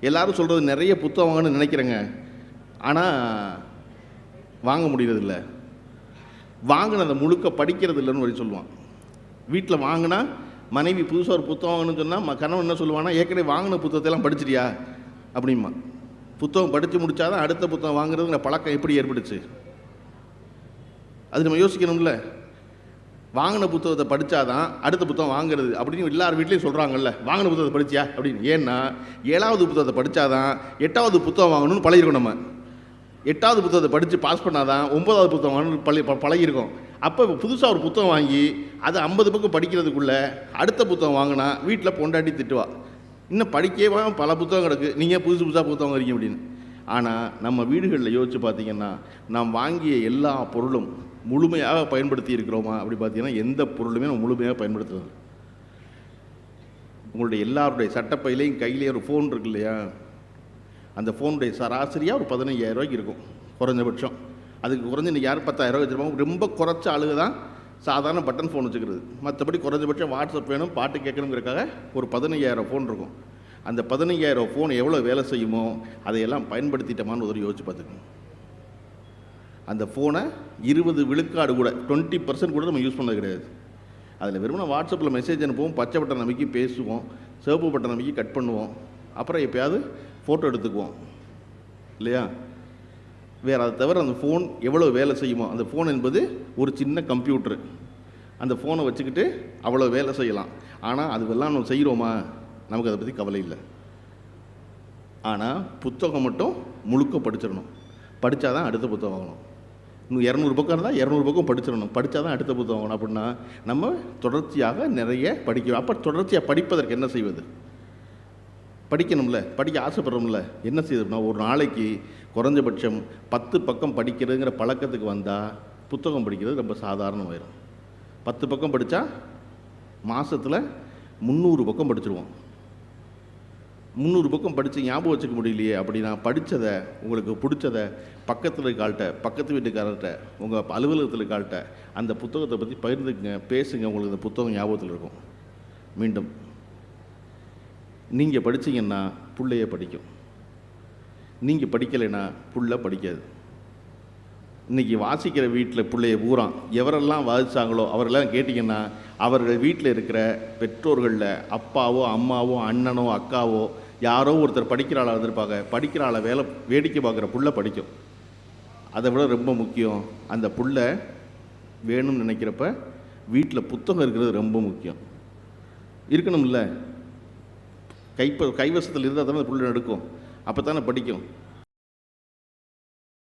எல்லாரும் சொல்கிறது நிறைய புத்தகம் நினைக்கிறேங்க. ஆனால் வாங்க முடியறதில்ல. வாங்கினதை முழுக்க படிக்கிறது இல்லைன்னு வழி சொல்லுவான். வீட்டில் வாங்கினா மனைவி புதுசாக ஒரு புத்தகம் வாங்கணும்னு சொன்னால் கணவன் என்ன சொல்லுவானா ஏற்கனவே வாங்கின புத்தகத்தெல்லாம் படிச்சிட்டியா? அப்படிமா புத்தகம் படித்து முடிச்சாதான் அடுத்த புத்தகம் வாங்குறதுங்கிற பழக்கம் எப்படி ஏற்பட்டுச்சு? அது நம்ம யோசிக்கணும்ல. வாங்கின புத்தகத்தை படித்தாதான் அடுத்த புத்தகம் வாங்குறது அப்படின்னு எல்லார் வீட்லேயும் சொல்கிறாங்கல்ல வாங்கின புத்தகத்தை படிச்சியா? அப்படின்னு. ஏன்னா ஏழாவது புத்தகத்தை படித்தாதான் எட்டாவது புத்தகம் வாங்கணும்னு பழகிருக்கோம் நம்ம. எட்டாவது புத்தகத்தை படித்து பாஸ் பண்ணாதான் ஒன்பதாவது புத்தகம் வாங்கணும்னு பழி பழகிருக்கோம். அப்போ புதுசாக ஒரு புத்தகம் வாங்கி அது ஐம்பது பக்கம் படிக்கிறதுக்குள்ளே அடுத்த புத்தகம் வாங்கினா வீட்டில் பொண்டாட்டி திட்டுவா. இன்னும் படிக்கவே பல புத்தகம் கிடக்கு நீங்கள் புதுசு புதுசாக புத்தகம் வரீங்க அப்படின்னு. ஆனால் நம்ம வீடுகளில் யோசித்து பார்த்தீங்கன்னா நாம் வாங்கிய எல்லா பொருளும் முழுமையாக பயன்படுத்தி இருக்கிறோமா? அப்படி பார்த்தீங்கன்னா எந்த பொருளுமே நம்ம முழுமையாக பயன்படுத்துறது உங்களுடைய எல்லாருடைய சட்டப்பையிலையும் கையிலேயே ஒரு ஃபோன் இருக்கு இல்லையா? அந்த ஃபோனுடைய சராசரியாக ஒரு பதினையாயிரம் ரூபாய்க்கு இருக்கும் குறைஞ்சபட்சம். அதுக்கு குறைஞ்சி இன்றைக்கி யார் பத்தாயிரம் வச்சுருப்பாங்க. ரொம்ப குறைச்ச ஆளுக தான் சாதாரண பட்டன் ஃபோன் வச்சுக்கிறது. மற்றபடி குறைஞ்சபட்சம் வாட்ஸ்அப் வேணும் பாட்டு கேட்கணுங்கிறக்காக ஒரு பதினையாயிரம் ஃபோன் இருக்கும். அந்த பதினஞ்சாயிரம் ஃபோன் எவ்வளோ வேலை செய்யுமோ அதையெல்லாம் பயன்படுத்திட்டோமான்னு ஒரு யோசிச்சு பார்த்துக்கணும். அந்த ஃபோனை இருபது விழுக்காடு கூட டுவெண்ட்டி பர்சன்ட் கூட நம்ம யூஸ் பண்ணது கிடையாது. அதில் வெறும் வாட்ஸ்அப்பில் மெசேஜ் அனுப்புவோம் பச்சை பட்டன் நம்பிக்கை பேசுவோம் சிவப்பு பட்டன் நம்பிக்கை கட் பண்ணுவோம். அப்புறம் எப்பயாவது ஃபோட்டோ எடுத்துக்குவோம். இல்லையா? வேறு அதை தவிர அந்த ஃபோன் எவ்வளோ வேலை செய்யுமோ அந்த ஃபோன் என்பது ஒரு சின்ன கம்ப்யூட்டர் அந்த ஃபோனை வச்சுக்கிட்டு அவ்வளோ வேலை செய்யலாம். ஆனால் அதுவெல்லாம் நம்ம செய்கிறோமா நமக்கு அதை பற்றி கவலை இல்லை. ஆனால் புத்தகம் மட்டும் முழுக்க படிச்சிடணும். படித்தா தான் அடுத்த புத்தகம் வாங்கணும். இன்னும் இரநூறு பக்கம் இருந்தால் இரநூறு பக்கம் படிச்சிடணும். படித்தா தான் அடுத்த புத்தகம் வாங்கணும் அப்படின்னா நம்ம தொடர்ச்சியாக நிறைய படிக்கிறோம் அப்போ தொடர்ச்சியாக படிப்பதற்கு என்ன செய்வது? படிக்கணும்ல. படிக்க ஆசைப்படுறோம்ல. என்ன செய்யணும்னா ஒரு நாளைக்கு குறைஞ்சபட்சம் பத்து பக்கம் படிக்கிறதுங்கிற பழக்கத்துக்கு வந்தால் புத்தகம் படிக்கிறது ரொம்ப சாதாரணமாயிடும் பத்து பக்கம் படித்தா மாதத்தில் முந்நூறு பக்கம் படிச்சிருவோம். முந்நூறு பக்கம் படித்து ஞாபகம் வச்சுக்க முடியலையே அப்படின்னா படித்ததை உங்களுக்கு பிடிச்சதை பக்கத்தில் இருக்காள்கிட்ட பக்கத்து வீட்டுக்காரர்கிட்ட உங்கள் அலுவலகத்தில் இருக்காள்கிட்ட அந்த புத்தகத்தை பற்றி பகிர்ந்துக்குங்க பேசுங்க உங்களுக்கு அந்த புத்தகம் ஞாபகத்தில் இருக்கும். மீண்டும் நீங்கள் படிச்சீங்கன்னா பிள்ளைய படிக்கும். நீங்கள் படிக்கலைன்னா புள்ள படிக்காது. இன்னைக்கு வாசிக்கிற வீட்டில் பிள்ளைய பூரா எவரெல்லாம் வாசித்தாங்களோ அவரெல்லாம் கேட்டிங்கன்னா அவர்கள் வீட்டில் இருக்கிற பெற்றோர்களில் அப்பாவோ அம்மாவோ அண்ணனோ அக்காவோ யாரோ ஒருத்தர் படிக்கிற ஆளாக இருந்திருப்பாங்க. படிக்கிற ஆளை வேலை வேடிக்கை பார்க்குற புள்ள படிக்கும். அதை விட ரொம்ப முக்கியம் அந்த புள்ள வேணும்னு நினைக்கிறப்ப வீட்டில் புத்தகம் இருக்கிறது ரொம்ப முக்கியம். இருக்கணும்ல. கைப்ப கைவசத்தில் இருந்தால் தானே அந்த புள்ள எடுக்கும். அப்போ தானே படிக்கும்.